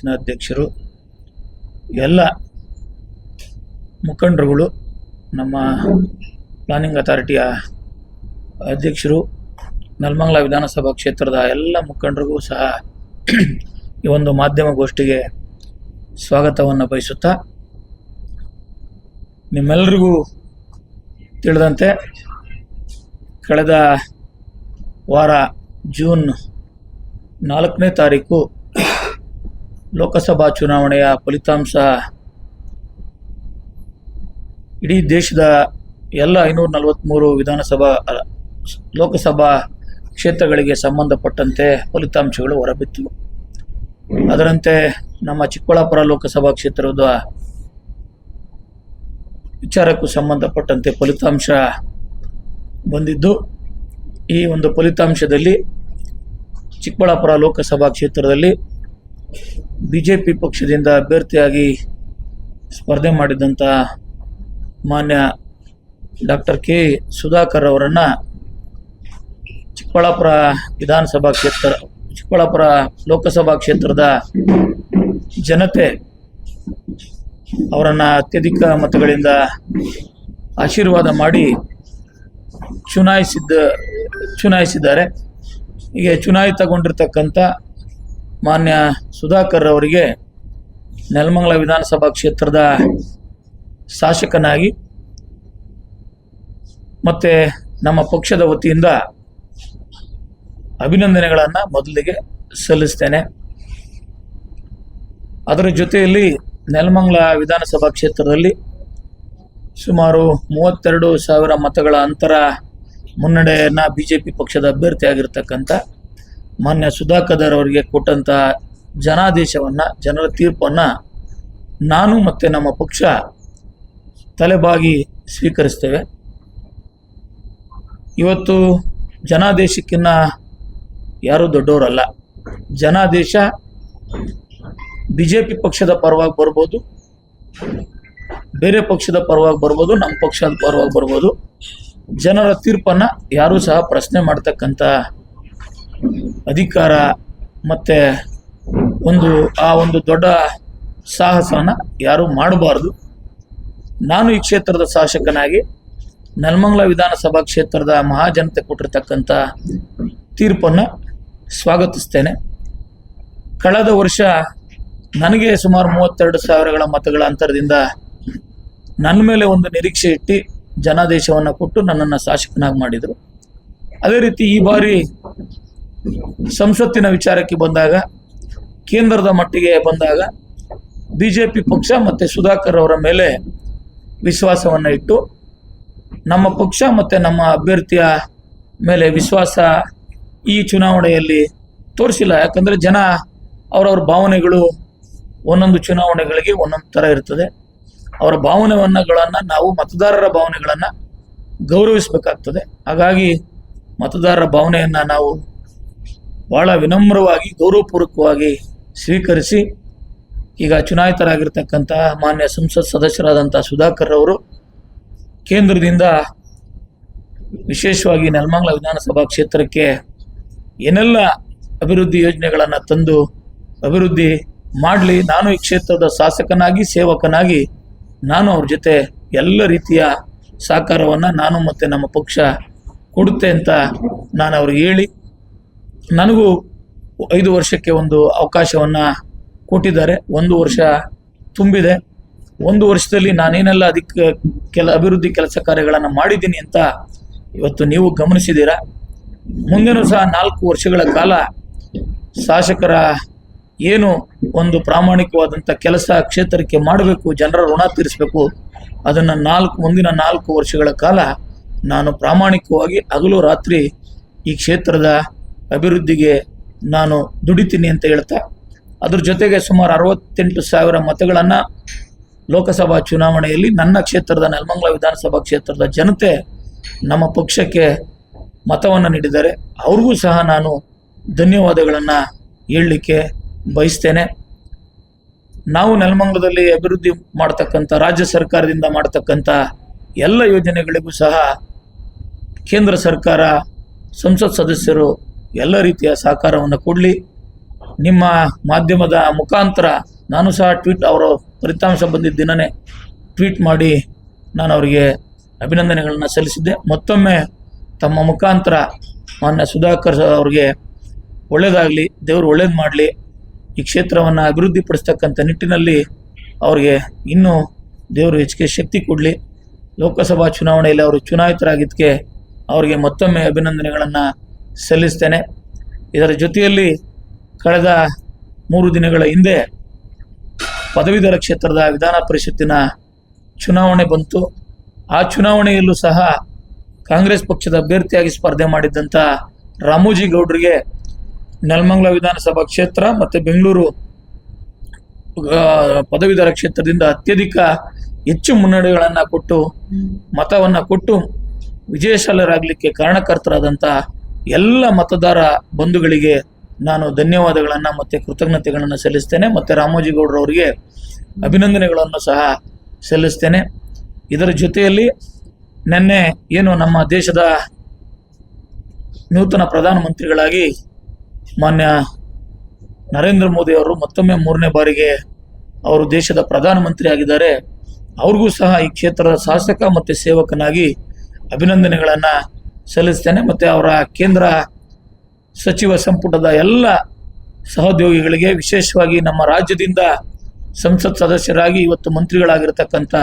ಅಧ್ಯಕ್ಷರು ಎಲ್ಲ ಮುಖಂಡರುಗಳು, ನಮ್ಮ ಪ್ಲಾನಿಂಗ್ ಅಥಾರಿಟಿಯ ಅಧ್ಯಕ್ಷರು, ನೆಲಮಂಗಲ ವಿಧಾನಸಭಾ ಕ್ಷೇತ್ರದ ಎಲ್ಲ ಮುಖಂಡರಿಗೂ ಸಹ ಈ ಒಂದು ಮಾಧ್ಯಮ ಗೋಷ್ಠಿಗೆ ಸ್ವಾಗತವನ್ನು ಬಯಸುತ್ತಾ ನಿಮ್ಮೆಲ್ಲರಿಗೂ ತಿಳಿದಂತೆ ಕಳೆದ ವಾರ ಜೂನ್ ನಾಲ್ಕನೇ ತಾರೀಕು ಲೋಕಸಭಾ ಚುನಾವಣೆಯ ಫಲಿತಾಂಶ ಇಡೀ ದೇಶದ ಎಲ್ಲ ಐನೂರ ನಲವತ್ತ್ಮೂರು ವಿಧಾನಸಭಾ, ಲೋಕಸಭಾ ಕ್ಷೇತ್ರಗಳಿಗೆ ಸಂಬಂಧಪಟ್ಟಂತೆ ಫಲಿತಾಂಶಗಳು ಹೊರಬಿತ್ತು. ಅದರಂತೆ ನಮ್ಮ ಚಿಕ್ಕಬಳ್ಳಾಪುರ ಲೋಕಸಭಾ ಕ್ಷೇತ್ರದ ವಿಚಾರಕ್ಕೂ ಸಂಬಂಧಪಟ್ಟಂತೆ ಫಲಿತಾಂಶ ಬಂದಿದ್ದು, ಈ ಒಂದು ಫಲಿತಾಂಶದಲ್ಲಿ ಚಿಕ್ಕಬಳ್ಳಾಪುರ ಲೋಕಸಭಾ ಕ್ಷೇತ್ರದಲ್ಲಿ ಬಿ ಜೆ ಪಿ ಪಕ್ಷದಿಂದ ಅಭ್ಯರ್ಥಿಯಾಗಿ ಸ್ಪರ್ಧೆ ಮಾಡಿದಂಥ ಮಾನ್ಯ ಡಾಕ್ಟರ್ ಕೆ ಸುಧಾಕರ್ ಅವರನ್ನು ಚಿಕ್ಕಬಳ್ಳಾಪುರ ವಿಧಾನಸಭಾ ಕ್ಷೇತ್ರ, ಚಿಕ್ಕಬಳ್ಳಾಪುರ ಲೋಕಸಭಾ ಕ್ಷೇತ್ರದ ಜನತೆ ಅವರನ್ನು ಅತ್ಯಧಿಕ ಮತಗಳಿಂದ ಆಶೀರ್ವಾದ ಮಾಡಿ ಚುನಾಯಿಸಿದ್ದ, ಚುನಾಯಿಸಿದ್ದಾರೆ. ಹೀಗೆ ಚುನಾಯಿತಗೊಂಡಿರ್ತಕ್ಕಂಥ ಮಾನ್ಯ ಸುಧಾಕರ್ ಅವರಿಗೆ ನೆಲಮಂಗಲ ವಿಧಾನಸಭಾ ಕ್ಷೇತ್ರದ ಶಾಸಕನಾಗಿ ಮತ್ತು ನಮ್ಮ ಪಕ್ಷದ ವತಿಯಿಂದ ಅಭಿನಂದನೆಗಳನ್ನು ಮೊದಲಿಗೆ ಸಲ್ಲಿಸ್ತೇನೆ. ಅದರ ಜೊತೆಯಲ್ಲಿ ನೆಲಮಂಗಲ ವಿಧಾನಸಭಾ ಕ್ಷೇತ್ರದಲ್ಲಿ ಸುಮಾರು ಮೂವತ್ತೆರಡು ಸಾವಿರ ಮತಗಳ ಅಂತರ ಮುನ್ನಡೆಯನ್ನು ಬಿ ಜೆ ಪಿ ಪಕ್ಷದ ಅಭ್ಯರ್ಥಿಯಾಗಿರ್ತಕ್ಕಂಥ ಮಾನ್ಯ ಸುಧಾಕರ್ ಅವರಿಗೆ ಕೊಟ್ಟಂತಹ ಜನಾದೇಶವನ್ನು, ಜನರ ತೀರ್ಪನ್ನು ನಾನು ಮತ್ತು ನಮ್ಮ ಪಕ್ಷ ತಲೆಬಾಗಿ ಸ್ವೀಕರಿಸ್ತೇವೆ. ಇವತ್ತು ಜನಾದೇಶಕ್ಕಿನ್ನ ಯಾರೂ ದೊಡ್ಡವರಲ್ಲ. ಜನಾದೇಶ ಬಿ ಜೆ ಪಿ ಪಕ್ಷದ ಪರವಾಗಿ ಬರ್ಬೋದು, ಬೇರೆ ಪಕ್ಷದ ಪರವಾಗಿ ಬರ್ಬೋದು, ನಮ್ಮ ಪಕ್ಷದ ಪರವಾಗಿ ಬರ್ಬೋದು. ಜನರ ತೀರ್ಪನ್ನು ಯಾರೂ ಸಹ ಪ್ರಶ್ನೆ ಮಾಡ್ತಕ್ಕಂಥ ಅಧಿಕಾರ ಮತ್ತು ಒಂದು, ಆ ಒಂದು ದೊಡ್ಡ ಸಾಹಸನ ಯಾರೂ ಮಾಡಬಾರ್ದು. ನಾನು ಈ ಕ್ಷೇತ್ರದ ಶಾಸಕನಾಗಿ ನಲ್ಮಂಗ್ಲ ವಿಧಾನಸಭಾ ಕ್ಷೇತ್ರದ ಮಹಾಜನತೆ ಕೊಟ್ಟಿರ್ತಕ್ಕಂಥ ತೀರ್ಪನ್ನು ಸ್ವಾಗತಿಸ್ತೇನೆ. ಕಳೆದ ವರ್ಷ ನನಗೆ ಸುಮಾರು ಮೂವತ್ತೆರಡು ಸಾವಿರಗಳ ಮತಗಳ ಅಂತರದಿಂದ ನನ್ನ ಮೇಲೆ ಒಂದು ನಿರೀಕ್ಷೆ ಇಟ್ಟು ಜನಾದೇಶವನ್ನು ಕೊಟ್ಟು ನನ್ನನ್ನು ಶಾಸಕನಾಗಿ ಮಾಡಿದರು. ಅದೇ ರೀತಿ ಈ ಬಾರಿ ಸಂಸತ್ತಿನ ವಿಚಾರಕ್ಕೆ ಬಂದಾಗ, ಕೇಂದ್ರದ ಮಟ್ಟಿಗೆ ಬಂದಾಗ ಬಿ ಜೆ ಪಿ ಪಕ್ಷ ಮತ್ತು ಸುಧಾಕರ್ ಅವರ ಮೇಲೆ ವಿಶ್ವಾಸವನ್ನು ಇಟ್ಟು, ನಮ್ಮ ಪಕ್ಷ ಮತ್ತು ನಮ್ಮ ಅಭ್ಯರ್ಥಿಯ ಮೇಲೆ ವಿಶ್ವಾಸ ಈ ಚುನಾವಣೆಯಲ್ಲಿ ತೋರಿಸಿಲ್ಲ. ಯಾಕಂದರೆ ಜನ ಅವರವ್ರ ಭಾವನೆಗಳು ಒಂದೊಂದು ಚುನಾವಣೆಗಳಿಗೆ ಒಂದೊಂದು ಥರ ಇರ್ತದೆ. ಅವರ ಭಾವನೆಗಳನ್ನು ನಾವು ಮತದಾರರ ಭಾವನೆಗಳನ್ನು ಗೌರವಿಸಬೇಕಾಗ್ತದೆ. ಹಾಗಾಗಿ ಮತದಾರರ ಭಾವನೆಯನ್ನು ನಾವು ಭಾಳ ವಿನಮ್ರವಾಗಿ, ಗೌರವಪೂರ್ವಕವಾಗಿ ಸ್ವೀಕರಿಸಿ, ಈಗ ಚುನಾಯಿತರಾಗಿರ್ತಕ್ಕಂಥ ಮಾನ್ಯ ಸಂಸತ್ ಸದಸ್ಯರಾದಂಥ ಸುಧಾಕರ್ ಅವರು ಕೇಂದ್ರದಿಂದ ವಿಶೇಷವಾಗಿ ನೆಲಮಂಗಲ ವಿಧಾನಸಭಾ ಕ್ಷೇತ್ರಕ್ಕೆ ಏನೆಲ್ಲ ಅಭಿವೃದ್ಧಿ ಯೋಜನೆಗಳನ್ನು ತಂದು ಅಭಿವೃದ್ಧಿ ಮಾಡಲಿ, ನಾನು ಈ ಕ್ಷೇತ್ರದ ಶಾಸಕನಾಗಿ, ಸೇವಕನಾಗಿ, ನಾನು ಅವ್ರ ಜೊತೆ ಎಲ್ಲ ರೀತಿಯ ಸಹಕಾರವನ್ನು ನಾನು ಮತ್ತು ನಮ್ಮ ಪಕ್ಷ ಕೊಡುತ್ತೆ ಅಂತ ನಾನು ಅವ್ರಿಗೆ ಹೇಳಿ ನನಗೂ ಐದು ವರ್ಷಕ್ಕೆ ಒಂದು ಅವಕಾಶವನ್ನು ಕೊಟ್ಟಿದ್ದಾರೆ. ಒಂದು ವರ್ಷ ತುಂಬಿದೆ. ಒಂದು ವರ್ಷದಲ್ಲಿ ನಾನೇನೆಲ್ಲ ಅದಕ್ಕೆ ಕೆಲ ಅಭಿವೃದ್ಧಿ ಕೆಲಸ ಕಾರ್ಯಗಳನ್ನು ಮಾಡಿದ್ದೀನಿ ಅಂತ ಇವತ್ತು ನೀವು ಗಮನಿಸಿದ್ದೀರಾ? ಮುಂದಿನ ಸಹ ನಾಲ್ಕು ವರ್ಷಗಳ ಕಾಲ ಶಾಸಕರ ಏನು ಒಂದು ಪ್ರಾಮಾಣಿಕವಾದಂಥ ಕೆಲಸ ಕ್ಷೇತ್ರಕ್ಕೆ ಮಾಡಬೇಕು, ಜನರ ಋಣ ತೀರಿಸಬೇಕು, ಅದನ್ನು ನಾಲ್ಕು, ಮುಂದಿನ ನಾಲ್ಕು ವರ್ಷಗಳ ಕಾಲ ನಾನು ಪ್ರಾಮಾಣಿಕವಾಗಿ ಹಗಲು ರಾತ್ರಿ ಈ ಕ್ಷೇತ್ರದ ಅಭಿವೃದ್ಧಿಗೆ ನಾನು ದುಡಿತೀನಿ ಅಂತ ಹೇಳ್ತಾ, ಅದ್ರ ಜೊತೆಗೆ ಸುಮಾರು ಅರವತ್ತೆಂಟು ಸಾವಿರ ಮತಗಳನ್ನು ಲೋಕಸಭಾ ಚುನಾವಣೆಯಲ್ಲಿ ನನ್ನ ಕ್ಷೇತ್ರದ ನೆಲಮಂಗಲ ವಿಧಾನಸಭಾ ಕ್ಷೇತ್ರದ ಜನತೆ ನಮ್ಮ ಪಕ್ಷಕ್ಕೆ ಮತವನ್ನು ನೀಡಿದ್ದಾರೆ. ಅವ್ರಿಗೂ ಸಹ ನಾನು ಧನ್ಯವಾದಗಳನ್ನು ಹೇಳಲಿಕ್ಕೆ ಬಯಸ್ತೇನೆ. ನಾವು ನೆಲಮಂಗಲದಲ್ಲಿ ಅಭಿವೃದ್ಧಿ ಮಾಡ್ತಕ್ಕಂಥ, ರಾಜ್ಯ ಸರ್ಕಾರದಿಂದ ಮಾಡ್ತಕ್ಕಂಥ ಎಲ್ಲ ಯೋಜನೆಗಳಿಗೂ ಸಹ ಕೇಂದ್ರ ಸರ್ಕಾರ ಸಂಸತ್ ಸದಸ್ಯರು ಎಲ್ಲ ರೀತಿಯ ಸಹಕಾರವನ್ನು ಕೊಡಲಿ. ನಿಮ್ಮ ಮಾಧ್ಯಮದ ಮುಖಾಂತರ ನಾನು ಸಹ ಟ್ವೀಟ್ ಅವರು ಫಲಿತಾಂಶ ಬಂದಿದ್ದ ದಿನವೇ ಟ್ವೀಟ್ ಮಾಡಿ ನಾನು ಅವರಿಗೆ ಅಭಿನಂದನೆಗಳನ್ನು ಸಲ್ಲಿಸಿದ್ದೆ. ಮತ್ತೊಮ್ಮೆ ತಮ್ಮ ಮುಖಾಂತರ ಮಾನ್ಯ ಸುಧಾಕರ್ ಅವರಿಗೆ ಒಳ್ಳೆಯದಾಗಲಿ ದೇವರು ಒಳ್ಳೇದು ಮಾಡಲಿ, ಈ ಕ್ಷೇತ್ರವನ್ನು ಅಭಿವೃದ್ಧಿಪಡಿಸ್ತಕ್ಕಂಥ ನಿಟ್ಟಿನಲ್ಲಿ ಅವರಿಗೆ ಇನ್ನೂ ದೇವರು ಹೆಚ್ಚಿಗೆ ಶಕ್ತಿ ಕೊಡಲಿ. ಲೋಕಸಭಾ ಚುನಾವಣೆಯಲ್ಲಿ ಅವರು ಚುನಾಯಿತರಾಗಿದ್ದಕ್ಕೆ ಅವರಿಗೆ ಮತ್ತೊಮ್ಮೆ ಅಭಿನಂದನೆಗಳನ್ನು ಸಲ್ಲಿಸ್ತೇನೆ. ಇದರ ಜೊತೆಯಲ್ಲಿ ಕಳೆದ ಮೂರು ದಿನಗಳ ಹಿಂದೆ ಪದವೀಧರ ಕ್ಷೇತ್ರದ ವಿಧಾನ ಪರಿಷತ್ತಿನ ಚುನಾವಣೆ ಬಂತು. ಆ ಚುನಾವಣೆಯಲ್ಲೂ ಸಹ ಕಾಂಗ್ರೆಸ್ ಪಕ್ಷದ ಅಭ್ಯರ್ಥಿಯಾಗಿ ಸ್ಪರ್ಧೆ ಮಾಡಿದ್ದಂಥ ರಾಮೋಜಿ ಗೌಡ್ರಿಗೆ ನೆಲಮಂಗಲ ವಿಧಾನಸಭಾ ಕ್ಷೇತ್ರ ಮತ್ತು ಬೆಂಗಳೂರು ಪದವೀಧರ ಕ್ಷೇತ್ರದಿಂದ ಅತ್ಯಧಿಕ ಹೆಚ್ಚು ಮುನ್ನಡೆಗಳನ್ನು ಕೊಟ್ಟು, ಮತವನ್ನು ಕೊಟ್ಟು ವಿಜಯಶಾಲರಾಗಲಿಕ್ಕೆ ಕಾರಣಕರ್ತರಾದಂಥ ಎಲ್ಲ ಮತದಾರ ಬಂಧುಗಳಿಗೆ ನಾನು ಧನ್ಯವಾದಗಳನ್ನು ಮತ್ತು ಕೃತಜ್ಞತೆಗಳನ್ನು ಸಲ್ಲಿಸ್ತೇನೆ. ಮತ್ತು ರಾಮೋಜಿ ಗೌಡ್ರವರಿಗೆ ಅಭಿನಂದನೆಗಳನ್ನು ಸಹ ಸಲ್ಲಿಸ್ತೇನೆ. ಇದರ ಜೊತೆಯಲ್ಲಿ ನಿನ್ನೆ ಏನು ನಮ್ಮ ದೇಶದ ನೂತನ ಪ್ರಧಾನಮಂತ್ರಿಗಳಾಗಿ ಮಾನ್ಯ ನರೇಂದ್ರ ಮೋದಿ ಅವರು ಮತ್ತೊಮ್ಮೆ ಮೂರನೇ ಬಾರಿಗೆ ಅವರು ದೇಶದ ಪ್ರಧಾನಮಂತ್ರಿ ಆಗಿದ್ದಾರೆ. ಅವ್ರಿಗೂ ಸಹ ಈ ಕ್ಷೇತ್ರದ ಶಾಸಕ ಮತ್ತು ಸೇವಕನಾಗಿ ಅಭಿನಂದನೆಗಳನ್ನು ಸಲ್ಲಿಸ್ತೇನೆ ಮತ್ತು ಅವರ ಕೇಂದ್ರ ಸಚಿವ ಸಂಪುಟದ ಎಲ್ಲ ಸಹೋದ್ಯೋಗಿಗಳಿಗೆ ವಿಶೇಷವಾಗಿ ನಮ್ಮ ರಾಜ್ಯದಿಂದ ಸಂಸತ್ ಸದಸ್ಯರಾಗಿ ಇವತ್ತು ಮಂತ್ರಿಗಳಾಗಿರ್ತಕ್ಕಂಥ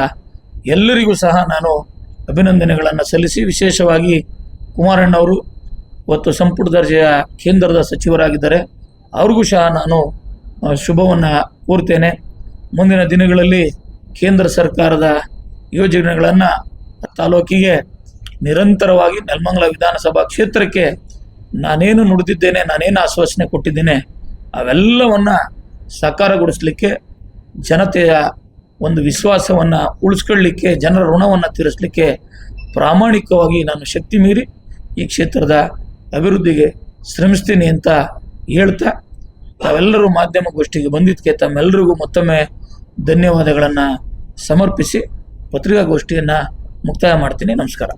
ಎಲ್ಲರಿಗೂ ಸಹ ನಾನು ಅಭಿನಂದನೆಗಳನ್ನು ಸಲ್ಲಿಸಿ, ವಿಶೇಷವಾಗಿ ಕುಮಾರಣ್ಣವರು ಇವತ್ತು ಸಂಪುಟ ದರ್ಜೆಯ ಕೇಂದ್ರದ ಸಚಿವರಾಗಿದ್ದಾರೆ. ಅವ್ರಿಗೂ ಸಹ ನಾನು ಶುಭವನ್ನು ಕೋರ್ತೇನೆ. ಮುಂದಿನ ದಿನಗಳಲ್ಲಿ ಕೇಂದ್ರ ಸರ್ಕಾರದ ಯೋಜನೆಗಳನ್ನು ತಾಲೂಕಿಗೆ ನಿರಂತರವಾಗಿ ನೆಲಮಂಗಲ ವಿಧಾನಸಭಾ ಕ್ಷೇತ್ರಕ್ಕೆ ನಾನೇನು ನುಡಿದಿದ್ದೇನೆ, ನಾನೇನು ಆಶ್ವಾಸನೆ ಕೊಟ್ಟಿದ್ದೇನೆ, ಅವೆಲ್ಲವನ್ನು ಸಾಕಾರಗೊಳಿಸಲಿಕ್ಕೆ, ಜನತೆಯ ಒಂದು ವಿಶ್ವಾಸವನ್ನು ಉಳಿಸ್ಕೊಳ್ಳಿಕ್ಕೆ, ಜನರ ಋಣವನ್ನು ತೀರಿಸಲಿಕ್ಕೆ ಪ್ರಾಮಾಣಿಕವಾಗಿ ನಾನು ಶಕ್ತಿ ಮೀರಿ ಈ ಕ್ಷೇತ್ರದ ಅಭಿವೃದ್ಧಿಗೆ ಶ್ರಮಿಸ್ತೀನಿ ಅಂತ ಹೇಳ್ತಾ, ತಾವೆಲ್ಲರೂ ಮಾಧ್ಯಮಗೋಷ್ಠಿಗೆ ಬಂದಿದ್ದಕ್ಕೆ ತಮ್ಮೆಲ್ಲರಿಗೂ ಮತ್ತೊಮ್ಮೆ ಧನ್ಯವಾದಗಳನ್ನು ಸಮರ್ಪಿಸಿ, ಪತ್ರಿಕಾಗೋಷ್ಠಿಯನ್ನು ಮುಕ್ತಾಯ ಮಾಡ್ತೀನಿ. ನಮಸ್ಕಾರ.